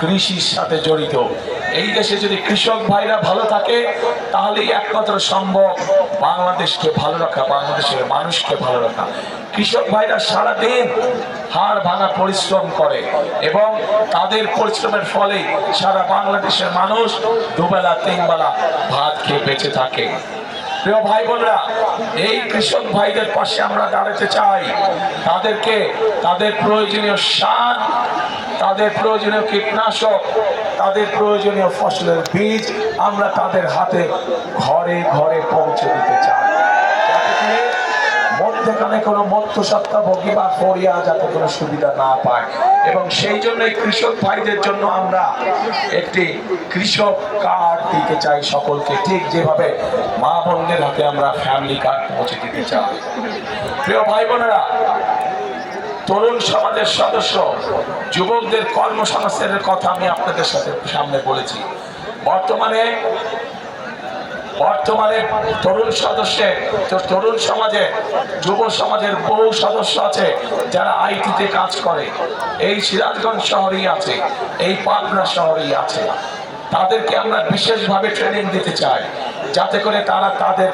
কৃষির সাথে জড়িত। এই দেশে যদি কৃষক ভাইরা ভালো থাকে, তাহলেই একমাত্র সম্ভব বাংলাদেশকে ভালো রাখা, বাংলাদেশের মানুষকে ভালো রাখা। কৃষক ভাইরা সারাদিন হাড় ভাঙা পরিশ্রম করে এবং তাদের পরিশ্রমের ফলে সারা বাংলাদেশের মানুষ দুবেলা, তিনবেলা ভাত খেয়ে বেঁচে থাকে। প্রিয় ভাই বোনরা এই কৃষক ভাইদের পাশে আমরা দাঁড়াতে চাই। তাদেরকে, তাদের প্রয়োজনীয় সার তাদের প্রয়োজনীয় কীটনাশক, তাদের প্রয়োজনীয় ফসলের বীজ আমরা তাদের হাতে ঘরে ঘরে পৌঁছে দিতে চাই। কোনো বা যাতে কোনো সুবিধা না পায়। এবং সেই কৃষক ভাইদের জন্য আমরা একটি কৃষক কার্ড দিতে চাই সকলকে। ঠিক যেভাবে মা বোনদের হাতে আমরা ফ্যামিলি কার্ড পৌঁছে দিতে চাই। প্রিয় ভাই বোনেরা তরুণ সমাজের সদস্য, যুবকদের কর্মসংস্থানের কথা আমি আপনাদের সাথে সামনে বলেছি। বর্তমানে বর্তমানে তরুণ সদস্যে, তরুণ সমাজে, যুব সমাজের বহু সদস্য আছে যারা আইটিতে কাজ করে। এই সিরাজগঞ্জ শহরেই আছে, এই পাবনা শহরেই আছে। তাদেরকে আমরা বিশেষভাবে ট্রেনিং দিতে চাই, যাতে করে তারা তাদের